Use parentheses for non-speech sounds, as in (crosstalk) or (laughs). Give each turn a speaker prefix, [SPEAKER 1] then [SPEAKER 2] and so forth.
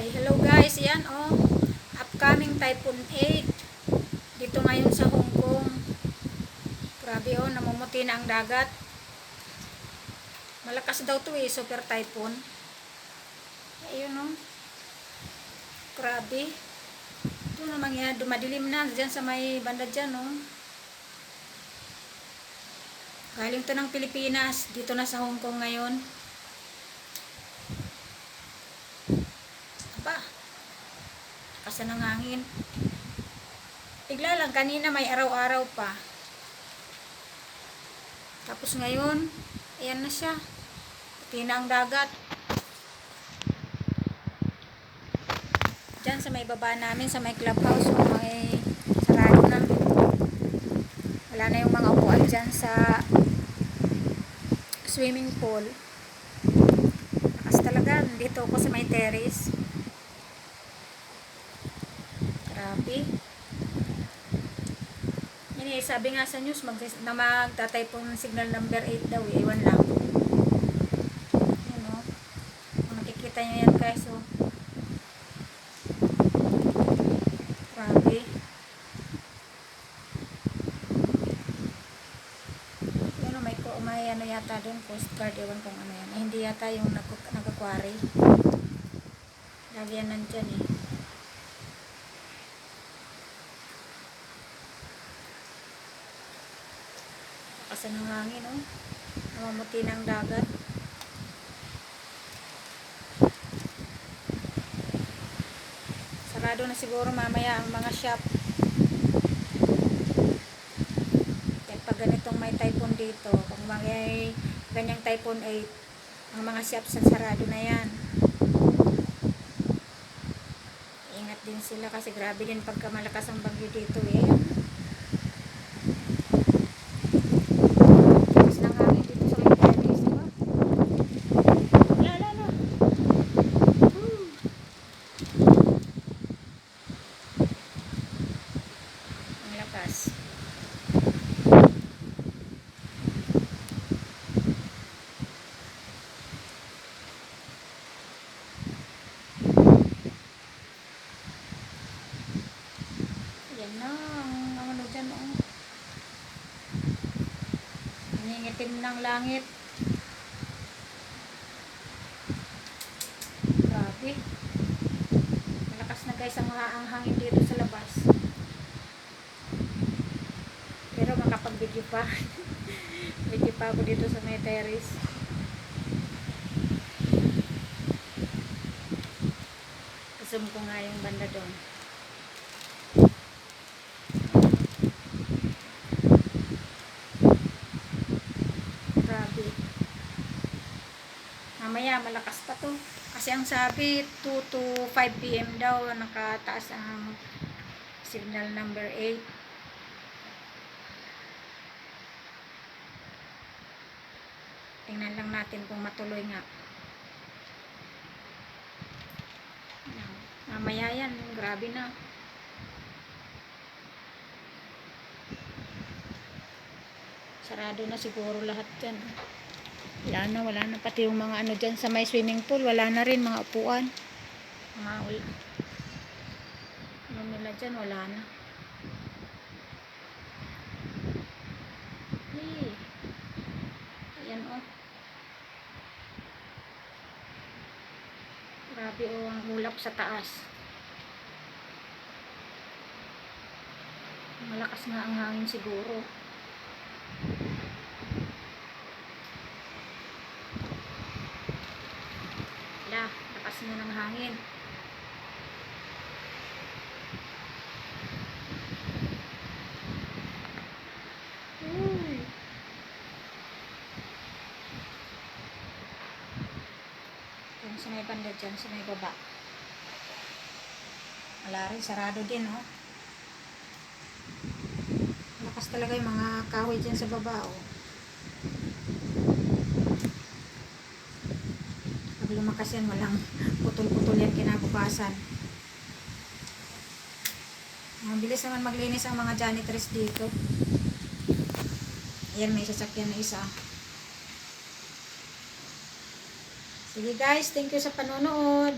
[SPEAKER 1] Hi, hello guys. Yan oh. Upcoming Typhoon 8. Dito ngayon sa Hong Kong. Grabe oh, namumuti na ang dagat. Malakas daw to eh, super typhoon. Ayun oh. Grabe. Ito naman yan, dumadilim na dyan sa may banda dyan oh. Galing to ng Pilipinas, dito na sa Hong Kong ngayon. Kasi ng hangin. Bigla lang, kanina may araw-araw pa. Tapos ngayon, ayan na siya. Pati na ang dagat. Diyan sa may baba namin, sa may clubhouse, may sarado na. Wala na yung mga upuan dyan sa swimming pool. Lakas talaga. Dito ako sa may terrace. Grabe. Yan eh, sabi nga sa news, mag, na magtatay pong signal number 8 daw. eh. Ewan lang. Yan o. Kung nakikita nyo yan guys, oh. Grabe. Yan o, may, ko- may ano yata doon, Coast Guard, ewan kung ano yan. Eh, hindi yata yung nag nag-aquary. Lagi yan nandyan eh. Kasi ng hangin, oh. Namamuti ng dagat. Sarado na siguro mamaya ang mga shop. Kahit pag ganitong may typhoon dito, kung may ganyang typhoon 8, ang mga shops sa sarado na yan. Ingat din sila kasi grabe din pagka malakas ang bagyo dito eh. Tapos nang hangin dito sa may terrace, diba? La, la, la. Woo. Lakas. Yan na, ang ano dyan, oh. Nangingitim ng langit. Grabe. Malakas na guys ang hangin dito makapag-video pa. video pa ako dito sa may terrace. Zoom ko nga yung banda doon. Grabe. Mamaya, malakas pa to. Kasi ang sabi, 2 to 5 p.m. daw, nakataas ang signal number 8. Tingnan lang natin kung matuloy nga. Mamaya yan, grabe na. Sarado na siguro lahat dyan. Wala na, wala na. Pati yung mga ano dyan sa may swimming pool, wala na rin mga upuan. Mga ano nila dyan, wala na. Hey. Ayan Grabe oh, ang ulap sa taas. Malakas nga ang hangin siguro. Wala, lakas na ng hangin. Uy. Yan sa may banda dyan, sa may baba. Wala rin, sarado din, oh. Lakas talaga yung mga kahoy dyan sa baba, oh. Pag lumakas yan, walang (laughs) putol-putol yan kinabukasan. Ang bilis naman maglinis ang mga janitress dito. Ayan, may sasakyan na isa. Sige guys, thank you sa panonood.